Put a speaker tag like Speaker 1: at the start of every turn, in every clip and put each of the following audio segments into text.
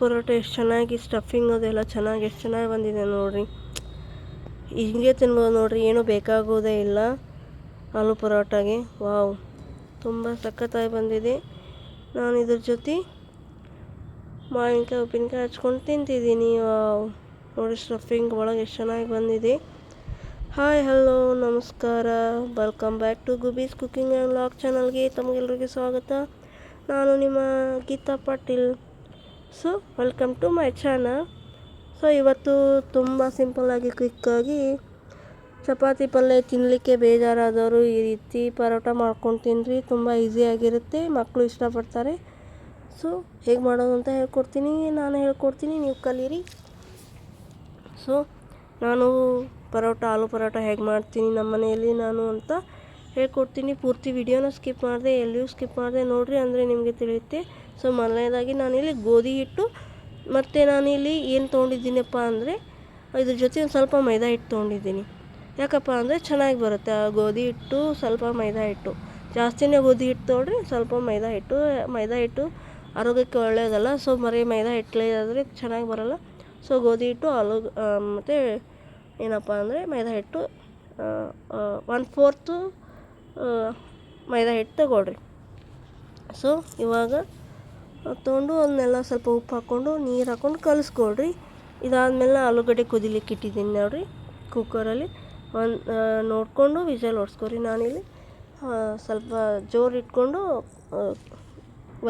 Speaker 1: ಪರೋಟ ಎಷ್ಟು ಚೆನ್ನಾಗಿ ಸ್ಟಫಿಂಗ್ ಅದೆಲ್ಲ ಚೆನ್ನಾಗಿ ಎಷ್ಟು ಚೆನ್ನಾಗಿ ಬಂದಿದೆ ನೋಡಿರಿ. ಹಿಂಗೆ ತಿನ್ಬೋದು ನೋಡಿರಿ, ಏನೂ ಬೇಕಾಗೋದೇ ಇಲ್ಲ ಆಲೂ ಪರೋಟಾಗೆ. ವಾವ್, ತುಂಬ ಸಖತ್ತಾಗಿ ಬಂದಿದೆ. ನಾನು ಇದ್ರ ಜೊತೆ ಮಾವಿನಕಾಯಿ, ಉಪ್ಪಿನಕಾಯಿ ಹಚ್ಕೊಂಡು ತಿಂತಿದ್ದೀನಿ. ವಾವ್, ನೋಡಿ ಸ್ಟಫಿಂಗ್ ಒಳಗೆ ಎಷ್ಟು ಚೆನ್ನಾಗಿ ಬಂದಿದೆ. ಹಾಯ್ ಹಲೋ ನಮಸ್ಕಾರ. ವೆಲ್ಕಮ್ ಬ್ಯಾಕ್ ಟು ಗುಬೀಸ್ ಕುಕಿಂಗ್ ಆ್ಯಂಡ್ ಲಾಗ್ ಚಾನಲ್ಗೆ ತಮಗೆಲ್ಲರಿಗೆ ಸ್ವಾಗತ. ನಾನು ನಿಮ್ಮ Geeta Patil. So welcome to my channel so ಇವತ್ತು ತುಂಬ ಸಿಂಪಲ್ಲಾಗಿ ಕ್ವಿಕ್ಕಾಗಿ ಚಪಾತಿ ಪಲ್ಯ ತಿನ್ನಲಿಕ್ಕೆ ಬೇಜಾರಾದವರು ಈ ರೀತಿ ಪರೋಟ ಮಾಡ್ಕೊಂಡು ತಿನ್ನಿರಿ ತುಂಬ ಈಸಿಯಾಗಿರುತ್ತೆ ಮಕ್ಕಳು ಇಷ್ಟಪಡ್ತಾರೆ. ಸೊ ಹೇಗೆ ಮಾಡೋದು ಅಂತ ಹೇಳ್ಕೊಡ್ತೀನಿ. ನಾನು ಹೇಳ್ಕೊಡ್ತೀನಿ. ನೀವು ಕಲೀರಿ. ಸೊ ನಾನು ಪರೋಟ, ಆಲೂ ಪರೋಟ ಹೇಗೆ ಮಾಡ್ತೀನಿ ನಮ್ಮ ಮನೆಯಲ್ಲಿ ನಾನು ಅಂತ ಹೇಳ್ಕೊಡ್ತೀನಿ. ಪೂರ್ತಿ ವಿಡಿಯೋನ ಸ್ಕಿಪ್ ಮಾಡಿದೆ, ಎಲ್ಲಿಯೂ ಸ್ಕಿಪ್ ಮಾಡಿದೆ. ನೋಡಿರಿ, ಅಂದರೆ ನಿಮಗೆ ತಿಳಿಯುತ್ತೆ. ಸೊ ಮೊದಲನೇದಾಗಿ ನಾನಿಲ್ಲಿ ಗೋಧಿ ಹಿಟ್ಟು, ಮತ್ತು ನಾನಿಲ್ಲಿ ಏನು ತೊಗೊಂಡಿದ್ದೀನಪ್ಪ ಅಂದರೆ, ಇದ್ರ ಜೊತೆ ಒಂದು ಸ್ವಲ್ಪ ಮೈದಾ ಹಿಟ್ಟು ತೊಗೊಂಡಿದ್ದೀನಿ. ಯಾಕಪ್ಪ ಅಂದರೆ ಚೆನ್ನಾಗಿ ಬರುತ್ತೆ. ಆ ಗೋಧಿ ಹಿಟ್ಟು, ಸ್ವಲ್ಪ ಮೈದಾ ಹಿಟ್ಟು. ಜಾಸ್ತಿನೇ ಗೋಧಿ ಹಿಟ್ಟು ತೊಗೊಳ್ರಿ ಸ್ವಲ್ಪ ಮೈದಾ ಹಿಟ್ಟು ಮೈದಾ ಹಿಟ್ಟು ಆರೋಗ್ಯಕ್ಕೆ ಒಳ್ಳೆಯದಲ್ಲ ಸೊ ಮರಿ ಮೈದಾ ಹಿಟ್ಟಲೇ ಆದರೆ ಚೆನ್ನಾಗಿ ಬರೋಲ್ಲ. ಸೊ ಗೋಧಿ ಹಿಟ್ಟು, ಆಲೂ ಮತ್ತು ಏನಪ್ಪ ಅಂದರೆ ಮೈದಾ ಹಿಟ್ಟು ಒನ್ ಫೋರ್ತು ಮೈದಾ ಹಿಟ್ಟು ತಗೊಳ್ರಿ. ಸೊ ಇವಾಗ ತೊಗೊಂಡು ಅದನ್ನೆಲ್ಲ ಸ್ವಲ್ಪ ಉಪ್ಪು ಹಾಕ್ಕೊಂಡು, ನೀರು ಹಾಕ್ಕೊಂಡು ಕಲಿಸ್ಕೊಳ್ರಿ. ಇದಾದಮೇಲೆ ಆಲೂಗಡ್ಡೆ ಕುದಿಲಿಕ್ಕೆ ಇಟ್ಟಿದ್ದೀನಿ ನೋಡಿರಿ ಕುಕ್ಕರಲ್ಲಿ ಒಂದು ನೋಡಿಕೊಂಡು ವಿಜಲ್ ಹೊಡ್ಸ್ಕೊರಿ ನಾನಿಲ್ಲಿ. ಸ್ವಲ್ಪ ಜೋರು ಇಟ್ಕೊಂಡು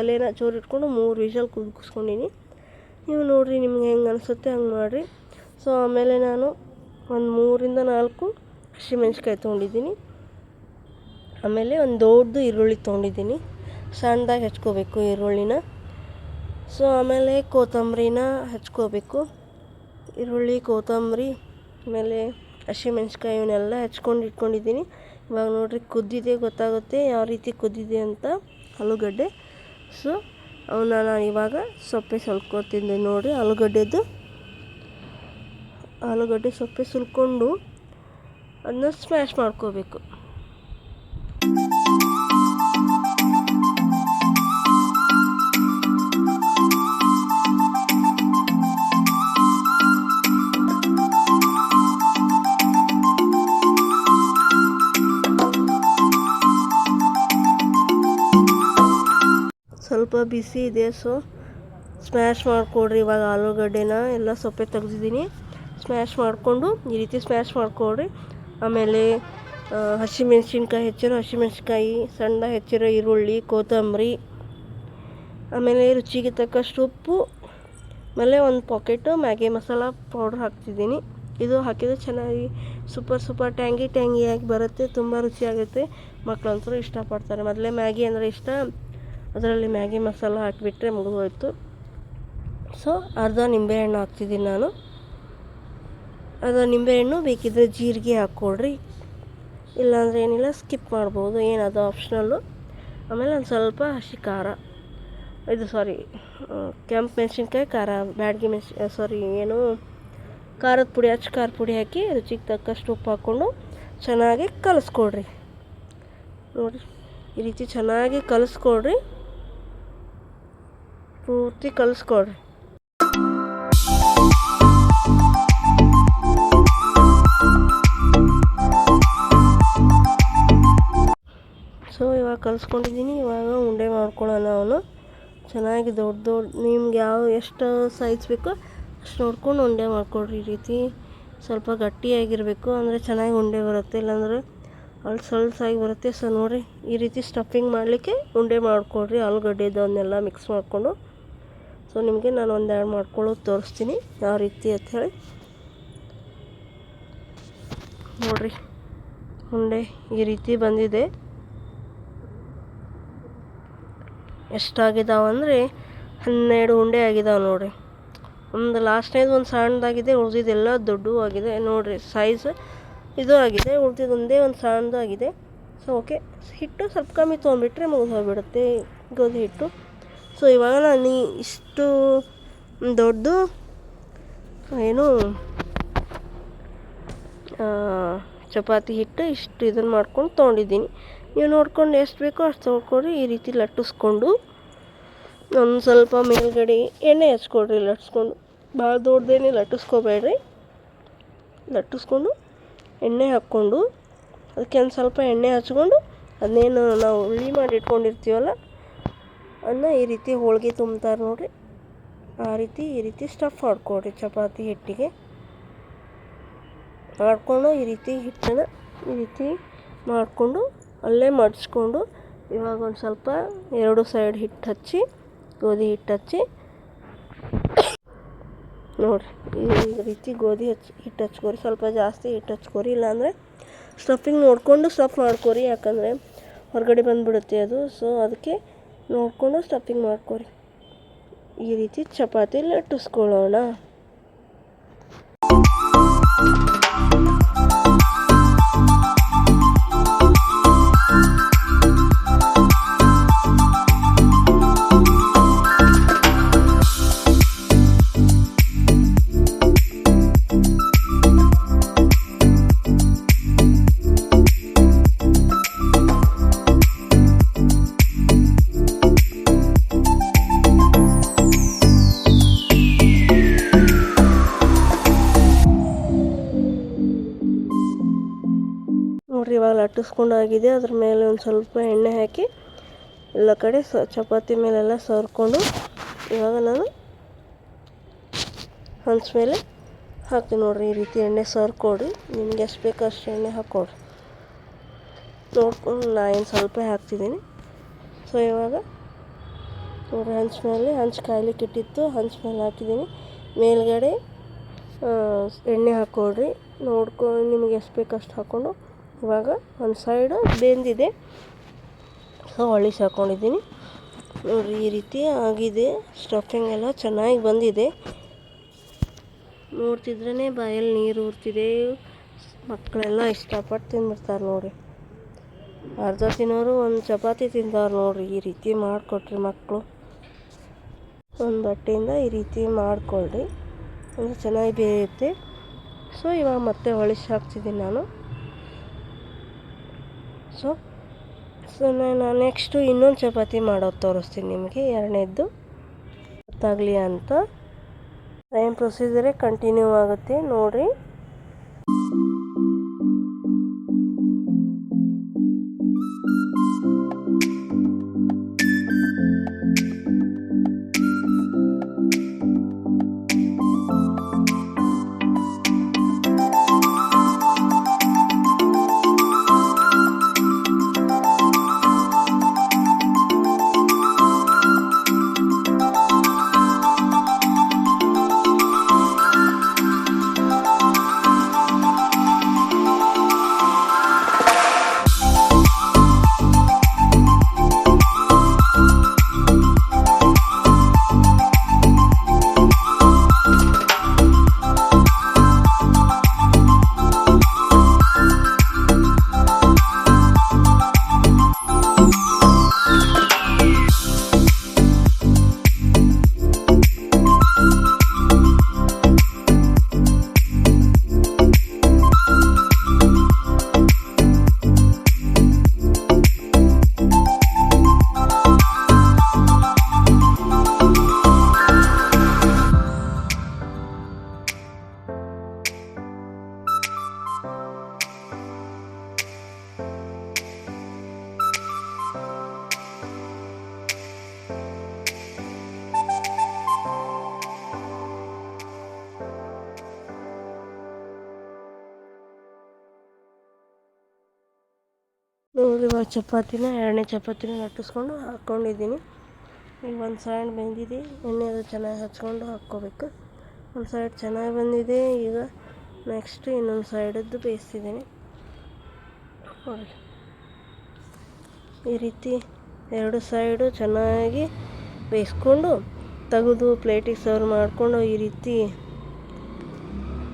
Speaker 1: ಒಲೆನ ಜೋರು ಇಟ್ಕೊಂಡು ಮೂರು ವಿಷಲ್ ಕುದಿಸ್ಕೊಂಡೀನಿ. ನೀವು ನೋಡಿರಿ ನಿಮ್ಗೆ ಹೆಂಗೆ ಅನಿಸುತ್ತೆ ಹಂಗೆ ಮಾಡಿರಿ. ಸೊ ಆಮೇಲೆ ನಾನು ಒಂದು ಮೂರಿಂದ ನಾಲ್ಕು ಹಸಿಮೆಣ್ಸಿಕಾಯಿ ತೊಗೊಂಡಿದ್ದೀನಿ. ಆಮೇಲೆ ಒಂದು ದೊಡ್ಡದು ಈರುಳ್ಳಿ ತೊಗೊಂಡಿದ್ದೀನಿ. ಸಣ್ಣದಾಗಿ ಹೆಚ್ಕೋಬೇಕು ಈರುಳ್ಳಿನ. ಸೊ ಆಮೇಲೆ ಕೊತ್ತಂಬರಿನ ಹಚ್ಕೋಬೇಕು. ಈರುಳ್ಳಿ, ಕೊತ್ತಂಬರಿ, ಆಮೇಲೆ ಹಸಿಮೆಣ್ಸಿಕಾಯಿ ಇವನ್ನೆಲ್ಲ ಹೆಚ್ಕೊಂಡು ಇಟ್ಕೊಂಡಿದ್ದೀನಿ. ಇವಾಗ ನೋಡಿರಿ ಕುದ್ದಿದೆ, ಗೊತ್ತಾಗುತ್ತೆ ಯಾವ ರೀತಿ ಕುದ್ದಿದೆ ಅಂತ ಆಲೂಗಡ್ಡೆ. ಸೊ ಅವನ್ನ ನಾನು ಇವಾಗ ಸೊಪ್ಪೆ ಸುಲ್ಕೊತಿದ್ದೆ ನೋಡಿ ಆಲೂಗಡ್ಡೆದು. ಆಲೂಗಡ್ಡೆ ಸೊಪ್ಪೆ ಸುಲ್ಕೊಂಡು ಅದನ್ನ ಸ್ಮ್ಯಾಶ್ ಮಾಡ್ಕೋಬೇಕು. ಬಿಸಿ ಇದೆ ಸೊ ಸ್ಮ್ಯಾಶ್ ಮಾಡಿಕೊಡ್ರಿ ಇವಾಗ ಆಲೂಗಡ್ಡೆನ. ಎಲ್ಲ ಸೊಪ್ಪೆ ತೆಗ್ದಿದ್ದೀನಿ. ಸ್ಮ್ಯಾಶ್ ಮಾಡಿಕೊಂಡು, ಈ ರೀತಿ ಸ್ಮ್ಯಾಶ್ ಮಾಡಿಕೊಡ್ರಿ. ಆಮೇಲೆ ಹಸಿಮೆಣ್ಸಿನ್ಕಾಯಿ ಹೆಚ್ಚಿರೋ ಹಸಿಮೆಣ್ಸಿನ್ಕಾಯಿ, ಸಣ್ಣ ಹೆಚ್ಚಿರೋ ಈರುಳ್ಳಿ, ಕೊತ್ತಂಬರಿ, ಆಮೇಲೆ ರುಚಿಗೆ ತಕ್ಕಷ್ಟು ಉಪ್ಪು, ಆಮೇಲೆ ಒಂದು ಪಾಕೆಟು ಮ್ಯಾಗಿ ಮಸಾಲ ಪೌಡ್ರ್ ಹಾಕ್ತಿದ್ದೀನಿ. ಇದು ಹಾಕಿದರೆ ಚೆನ್ನಾಗಿ ಸೂಪರ್ ಸೂಪರ್ ಟ್ಯಾಂಗಿ ಟ್ಯಾಂಗಿಯಾಗಿ ಬರುತ್ತೆ, ತುಂಬ ರುಚಿಯಾಗುತ್ತೆ. ಮಕ್ಕಳಂತೂ ಇಷ್ಟಪಡ್ತಾರೆ. ಮೊದಲೇ ಮ್ಯಾಗಿ ಅಂದರೆ ಇಷ್ಟ. ಅದರಲ್ಲಿ ಮ್ಯಾಗಿ ಮಸಾಲ ಹಾಕಿಬಿಟ್ರೆ ಮುಗಿದೋಯ್ತು. ಸೊ, ಅರ್ಧ ನಿಂಬೆಹಣ್ಣು ಹಾಕ್ತಿದ್ದೀನಿ ನಾನು. ಅರ್ಧ ನಿಂಬೆಹಣ್ಣು ಬೇಕಿದ್ದರೆ ಜೀರಿಗೆ ಹಾಕ್ಕೊಡ್ರಿ. ಇಲ್ಲಾಂದರೆ ಏನಿಲ್ಲ, ಸ್ಕಿಪ್ ಮಾಡ್ಬೋದು, ಏನದು ಆಪ್ಷನಲ್ಲು. ಆಮೇಲೆ ಒಂದು ಸ್ವಲ್ಪ ಹಸಿ ಖಾರ. ಇದು ಸಾರಿ ಕೆಂಪು ಮೆಣಸಿನ್ಕಾಯಿ, ಖಾರ ಬ್ಯಾಡ್ಗೆ ಮೆಣಸಿನ ಸಾರಿ, ಏನು, ಖಾರದ ಪುಡಿ, ಹಚ್ಚಿ ಖಾರ ಪುಡಿ ಹಾಕಿ ರುಚಿಗೆ ತಕ್ಕಷ್ಟು ಉಪ್ಪು ಹಾಕ್ಕೊಂಡು ಚೆನ್ನಾಗಿ ಕಲಿಸ್ಕೊಡ್ರಿ. ನೋಡಿರಿ ಈ ರೀತಿ ಚೆನ್ನಾಗಿ ಕಲಿಸ್ಕೊಡ್ರಿ. ಪೂರ್ತಿ ಕಲಿಸ್ಕೊಡ್ರಿ. ಸೊ ಇವಾಗ ಕಲಿಸ್ಕೊಂಡಿದ್ದೀನಿ. ಇವಾಗ ಉಂಡೆ ಮಾಡ್ಕೊಳ್ಳೋಣ ಅವನು. ಚೆನ್ನಾಗಿ ದೊಡ್ಡ ದೊಡ್ಡ ನಿಮ್ಗೆ ಯಾವ ಎಷ್ಟು ಸೈಜ್ ಬೇಕೋ ಅಷ್ಟು ನೋಡ್ಕೊಂಡು ಉಂಡೆ ಮಾಡ್ಕೊಡ್ರಿ ಈ ರೀತಿ. ಸ್ವಲ್ಪ ಗಟ್ಟಿಯಾಗಿರಬೇಕು. ಅಂದರೆ ಚೆನ್ನಾಗಿ ಉಂಡೆ ಬರುತ್ತೆ. ಇಲ್ಲಾಂದ್ರೆ ಅಲ್ಲಿ ಸಲ್ಸಾಗಿ ಬರುತ್ತೆ. ಸೊ ನೋಡಿರಿ ಈ ರೀತಿ ಸ್ಟಫಿಂಗ್ ಮಾಡಲಿಕ್ಕೆ ಉಂಡೆ ಮಾಡಿಕೊಡ್ರಿ. ಆಲೂಗಡ್ಡೆದು ಅವನ್ನೆಲ್ಲ ಮಿಕ್ಸ್ ಮಾಡಿಕೊಂಡು. ಸೊ ನಿಮಗೆ ನಾನು ಒಂದೆರಡು ಮಾಡ್ಕೊಳ್ಳೋದು ತೋರಿಸ್ತೀನಿ ಯಾವ ರೀತಿ ಅಂತ ಹೇಳಿ. ನೋಡಿರಿ ಉಂಡೆ ಈ ರೀತಿ ಬಂದಿದೆ. ಎಷ್ಟಾಗಿದ್ದಾವೆ ಅಂದರೆ ಹನ್ನೆರಡು ಉಂಡೆ ಆಗಿದ್ದಾವೆ ನೋಡಿರಿ. ಒಂದು ಲಾಸ್ಟ್ನೇದು ಒಂದು ಸಣ್ಣದಾಗಿದೆ ಉಳಿದಿದ್ದೆಲ್ಲ ದೊಡ್ಡವು ಆಗಿದೆ. ನೋಡಿರಿ ಸೈಜ್ ಇದು ಆಗಿದೆ ಉಳಿದಿದ್ದು ಒಂದೇ ಒಂದು ಸಣ್ಣದಾಗಿದೆ. ಸೊ ಓಕೆ ಹಿಟ್ಟು ಸ್ವಲ್ಪ ಕಮ್ಮಿ ತೊಗೊಂಡ್ಬಿಟ್ರೆ ಮುಗಿದು ಹೋಗಿಬಿಡುತ್ತೆ. ಗೋಧಿ ಹಿಟ್ಟು ಸೊ ಇವಾಗ ನಾನು ಇಷ್ಟು ದೊಡ್ಡದು ಏನು ಚಪಾತಿ ಹಿಟ್ಟು ಇಷ್ಟು ಇದನ್ನು ಮಾಡ್ಕೊಂಡು ತೊಗೊಂಡಿದ್ದೀನಿ. ನೀವು ನೋಡ್ಕೊಂಡು ಎಷ್ಟು ಬೇಕೋ ಅಷ್ಟು ತೊಳ್ಕೊಡ್ರಿ ಈ ರೀತಿ ಲಟ್ಟಿಸ್ಕೊಂಡು, ಒಂದು ಸ್ವಲ್ಪ ಮೇಲ್ಗಡೆ ಎಣ್ಣೆ ಹಚ್ಕೊಡ್ರಿ ಲಟ್ಟಿಸ್ಕೊಂಡು. ಭಾಳ ದೊಡ್ಡದೇನೆ ಲಟ್ಟಿಸ್ಕೋಬೇಡ್ರಿ. ಲಟ್ಟಿಸ್ಕೊಂಡು ಎಣ್ಣೆ ಹಾಕ್ಕೊಂಡು, ಅದಕ್ಕೆ ಒಂದು ಸ್ವಲ್ಪ ಎಣ್ಣೆ ಹಚ್ಕೊಂಡು, ಅದನ್ನೇನು ನಾವು ಹುಳಿ ಮಾಡಿ ಇಟ್ಕೊಂಡಿರ್ತೀವಲ್ಲ ಅದನ್ನ ಈ ರೀತಿ ಹೋಳಿಗೆ ತುಂಬ್ತಾರೆ ನೋಡಿರಿ. ಆ ರೀತಿ, ಈ ರೀತಿ ಸ್ಟಫ್ ಮಾಡ್ಕೊಡ್ರಿ ಚಪಾತಿ ಹಿಟ್ಟಿಗೆ. ಮಾಡ್ಕೊಂಡು ಈ ರೀತಿ ಹಿಟ್ಟನ್ನು ಈ ರೀತಿ ಮಾಡಿಕೊಂಡು ಅಲ್ಲೇ ಮಡಿಸ್ಕೊಂಡು ಇವಾಗ ಒಂದು ಸ್ವಲ್ಪ ಎರಡು ಸೈಡ್ ಹಿಟ್ಟು ಹಚ್ಚಿ, ಗೋಧಿ ಹಿಟ್ಟು ಹಚ್ಚಿ. ನೋಡಿರಿ, ಈ ರೀತಿ ಗೋಧಿ ಹಚ್ಚಿ ಹಿಟ್ಟು ಹಚ್ಕೋರಿ. ಸ್ವಲ್ಪ ಜಾಸ್ತಿ ಹಿಟ್ಟು ಹಚ್ಕೋರಿ, ಇಲ್ಲಾಂದರೆ ಸ್ಟಫಿಂಗ್ ನೋಡಿಕೊಂಡು ಸ್ಟಫ್ ಮಾಡ್ಕೊರಿ. ಯಾಕಂದರೆ ಹೊರಗಡೆ ಬಂದುಬಿಡುತ್ತೆ ಅದು. ಸೊ ಅದಕ್ಕೆ ನೋಡಿಕೊಂಡು ಸ್ಟಫಿಂಗ್ ಮಾಡ್ಕೊರಿ ಈ ರೀತಿ ಚಪಾತಿ ಲಟ್ಟಿಸ್ಕೊಳ್ಳೋಣ ನೋಡಿರಿ ಇವಾಗ ಲಟ್ಟಿಸ್ಕೊಂಡಾಗಿದೆ. ಅದ್ರ ಮೇಲೆ ಒಂದು ಸ್ವಲ್ಪ ಎಣ್ಣೆ ಹಾಕಿ, ಎಲ್ಲ ಕಡೆ ಸ, ಚಪಾತಿ ಮೇಲೆಲ್ಲ ಸವರ್ಕೊಂಡು ಇವಾಗ ನಾನು ಹಂಚ ಮೇಲೆ ಹಾಕ್ತೀನಿ ನೋಡಿರಿ, ಈ ರೀತಿ ಎಣ್ಣೆ ಸವರ್ಕೊಡ್ರಿ ನಿಮ್ಗೆ ಎಷ್ಟು ಬೇಕೋ ಅಷ್ಟು ಎಣ್ಣೆ ಹಾಕ್ಕೊಡ್ರಿ. ನೋಡ್ಕೊಂಡು ನಾ ಏನು ಸ್ವಲ್ಪ ಹಾಕ್ತಿದ್ದೀನಿ. ಸೊ ಇವಾಗ ನೋಡಿರಿ, ಹಂಚ ಮೇಲೆ, ಹಂಚು ಕಾಯ್ಲಿಕ್ಕೆ ಇಟ್ಟಿತ್ತು ಹಂಚ ಮೇಲೆ ಹಾಕಿದ್ದೀನಿ. ಮೇಲ್ಗಡೆ ಎಣ್ಣೆ ಹಾಕ್ಕೊಡ್ರಿ. ನೋಡ್ಕೊಂಡು ನಿಮ್ಗೆ ಎಷ್ಟು ಬೇಕು ಅಷ್ಟು ಹಾಕ್ಕೊಂಡು ಇವಾಗ ಒಂದು ಸೈಡು ಬೆಂದಿದೆ. ಸೊ ಹೊಳಿಸಿ ಹಾಕ್ಕೊಂಡಿದ್ದೀನಿ ನೋಡಿರಿ ಈ ರೀತಿ ಆಗಿದೆ. ಸ್ಟಫಿಂಗ್ ಎಲ್ಲ ಚೆನ್ನಾಗಿ ಬಂದಿದೆ. ನೋಡ್ತಿದ್ರೇ ಬಾಯಲ್ಲಿ ನೀರು ಊರ್ತಿದೆ. ಮಕ್ಕಳೆಲ್ಲ ಇಷ್ಟಪಟ್ಟು ತಿಂದ್ಬಿಡ್ತಾರೆ ನೋಡಿ. ಅರ್ಧ ತಿನ್ನೋರು, ಒಂದು ಚಪಾತಿ ತಿಂತಾರೆ ನೋಡಿರಿ, ಈ ರೀತಿ ಮಾಡಿಕೊಟ್ರಿ ಮಕ್ಕಳು. ಒಂದು ಬಟ್ಟೆಯಿಂದ ಈ ರೀತಿ ಮಾಡಿಕೊಳ್ರಿ. ಅಂದರೆ ಚೆನ್ನಾಗಿ ಬೇಯುತ್ತೆ. ಸೊ, ಇವಾಗ ಮತ್ತೆ ಹೊಳಿಸಿ ಹಾಕ್ತಿದ್ದೀನಿ ನಾನು. ಸೊ ಸೊ ನಾನು ನೆಕ್ಸ್ಟು ಇನ್ನೊಂದು ಚಪಾತಿ ಮಾಡೋದು ತೋರಿಸ್ತೀನಿ ನಿಮಗೆ, ಎರಡನೇದ್ದು. ಗೊತ್ತಾಗಲಿ ಅಂತ. ಸೇಮ್ ಪ್ರೊಸೀಜರೇ ಕಂಟಿನ್ಯೂ ಆಗುತ್ತೆ, ನೋಡಿರಿ. ಚಪಾತಿನ, ಎರಡನೇ ಚಪಾತಿನ ಲಟ್ಟಿಸ್ಕೊಂಡು ಹಾಕ್ಕೊಂಡಿದ್ದೀನಿ. ಈಗ ಒಂದು ಸೈಡ್ ಬೆಂದಿದೆ, ಎಣ್ಣೆ ಅದು ಚೆನ್ನಾಗಿ ಹಚ್ಕೊಂಡು ಹಾಕ್ಕೋಬೇಕು. ಒಂದು ಸೈಡ್ ಚೆನ್ನಾಗಿ ಬಂದಿದೆ, ಈಗ ನೆಕ್ಸ್ಟ್ ಇನ್ನೊಂದು ಸೈಡದ್ದು ಬೇಯಿಸ್ತಿದ್ದೀನಿ. ಈ ರೀತಿ ಎರಡು ಸೈಡು ಚೆನ್ನಾಗಿ ಬೇಯಿಸ್ಕೊಂಡು ತೆಗೆದು ಪ್ಲೇಟಿಗೆ ಸರ್ವ್ ಮಾಡಿಕೊಂಡು ಈ ರೀತಿ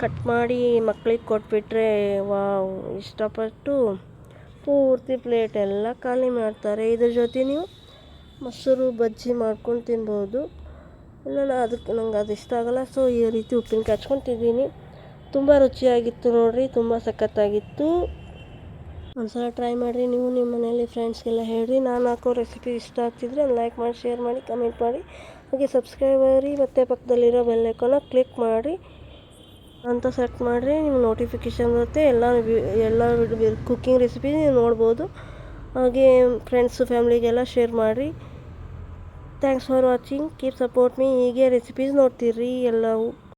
Speaker 1: ಕಟ್ ಮಾಡಿ ಮಕ್ಕಳಿಗೆ ಕೊಟ್ಬಿಟ್ರೆ ವಾವ್, ಇಷ್ಟಪಟ್ಟು ಪೂರ್ತಿ ಪ್ಲೇಟ್ ಎಲ್ಲ ಖಾಲಿ ಮಾಡ್ತಾರೆ. ಇದ್ರ ಜೊತೆ ನೀವು ಮೊಸರು, ಬಜ್ಜಿ ಮಾಡ್ಕೊಂಡು ತಿನ್ಬೋದು. ಇಲ್ಲ ಅದಕ್ಕೆ ನಂಗೆ ಅದು ಇಷ್ಟ ಆಗಲ್ಲ. ಸೊ ಈ ರೀತಿ ಉಪ್ಪಿನಕಾಯಿ ಹಚ್ಕೊಂಡು ತಿಂದೀನಿ ತುಂಬ ರುಚಿಯಾಗಿತ್ತು ನೋಡಿರಿ, ತುಂಬ ಸಖತ್ತಾಗಿತ್ತು. ಒಂದ್ಸಲ ಟ್ರೈ ಮಾಡಿರಿ ನೀವು, ನಿಮ್ಮ ಮನೆಯಲ್ಲಿ ಫ್ರೆಂಡ್ಸ್ಗೆಲ್ಲ ಹೇಳಿರಿ. ನಾನು ಹಾಕೋ ರೆಸಿಪಿ ಇಷ್ಟ ಆಗ್ತಿದ್ರೆ ಲೈಕ್ ಮಾಡಿ ಶೇರ್ ಮಾಡಿ ಕಮೆಂಟ್ ಮಾಡಿ. ಹಾಗೆ ಸಬ್ಸ್ಕ್ರೈಬ್ ಆಗಿರಿ. ಮತ್ತು ಪಕ್ಕದಲ್ಲಿರೋ ಬೆಲ್ಲೈಕೋನ ಕ್ಲಿಕ್ ಮಾಡಿ ಅಂತ ಸೆಟ್ ಮಾಡಿರಿ, ನಿಮ್ಗೆ ನೋಟಿಫಿಕೇಶನ್ ಬರುತ್ತೆ, ಎಲ್ಲ ಎಲ್ಲ ಕುಕ್ಕಿಂಗ್ ರೆಸಿಪಿ ನೀವು ನೋಡ್ಬೋದು. ಹಾಗೆ ಫ್ರೆಂಡ್ಸು ಫ್ಯಾಮ್ಲಿಗೆಲ್ಲ ಶೇರ್ ಮಾಡಿರಿ. Thanks for watching keep support me ಹೀಗೆ ರೆಸಿಪೀಸ್ ನೋಡ್ತೀರಿ ಎಲ್ಲವೂ.